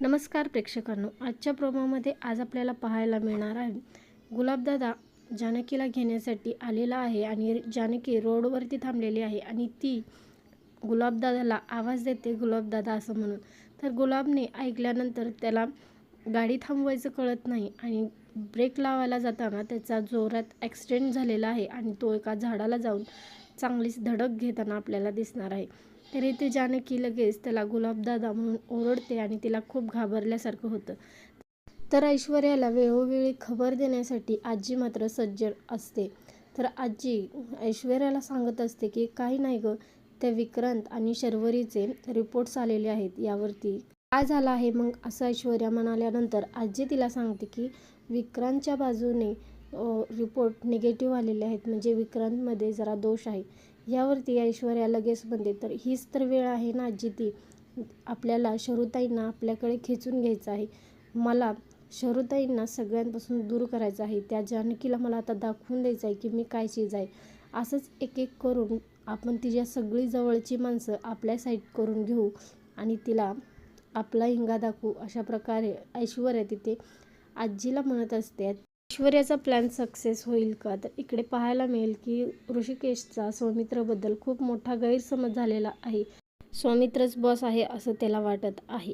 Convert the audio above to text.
नमस्कार प्रेक्षकांनो आजच्या प्रोमोमध्ये आज आपल्याला पाहायला मिळणार आहे. गुलाबदादा जानकीला घेण्यासाठी आलेला आहे आणि जानकी रोडवरती थांबलेली आहे आणि ती गुलाबदादाला आवाज देते गुलाबदादा असं म्हणून. तर गुलाबने ऐकल्यानंतर त्याला गाडी थांबवायचं कळत नाही आणि ब्रेक लावायला जाताना त्याचा जोरात ॲक्सिडेंट झालेला आहे आणि तो एका झाडाला जाऊन चांगलीच धडक घेताना आपल्याला दिसणार आहे. तर इथे जानकी लगेच त्याला गुलाबदादा म्हणून ओरडते आणि तिला खूप घाबरल्यासारखं होतं. तर ऐश्वर्याला वेळोवेळी खबर देण्यासाठी आजी मात्र सज्ज असते. तर आजी ऐश्वर्याला सांगत असते की काही नाही गं त्या विक्रांत आणि शर्वरीचे रिपोर्ट्स आलेले आहेत यावरती. काय झालं आहे मग? असं ऐश्वर्या म्हणाल्यानंतर आजी तिला सांगते की विक्रांतच्या बाजूने रिपोर्ट निगेटिव्ह आलेले आहेत. म्हणजे विक्रांतमध्ये जरा दोष आहे. यावरती ऐश्वर्या लगेच म्हणते तर हीच तर वेळ आहे ना आजी ती. आपल्याला शरुताईंना आपल्याकडे खेचून घ्यायचं आहे. मला शरुताईंना सगळ्यांपासून दूर करायचं आहे. त्या जानकीला मला आता दाखवून द्यायचं आहे की मी काय चीज आहे. असंच एक एक करून आपण तिच्या सगळी जवळची माणसं आपल्या साईड करून घेऊ आणि तिला आपला हिंगा दाखवू. अशा प्रकारे ऐश्वर्या तिथे आजीला म्हणत असते. ऐश्वर्याचा प्लॅन सक्सेस होईल का? तर इकडे पाहायला मिळेल की ऋषिकेशचा सौमित्रबद्दल खूप मोठा गैरसमज झालेला आहे. सौमित्रच बॉस आहे असं त्याला वाटत आहे.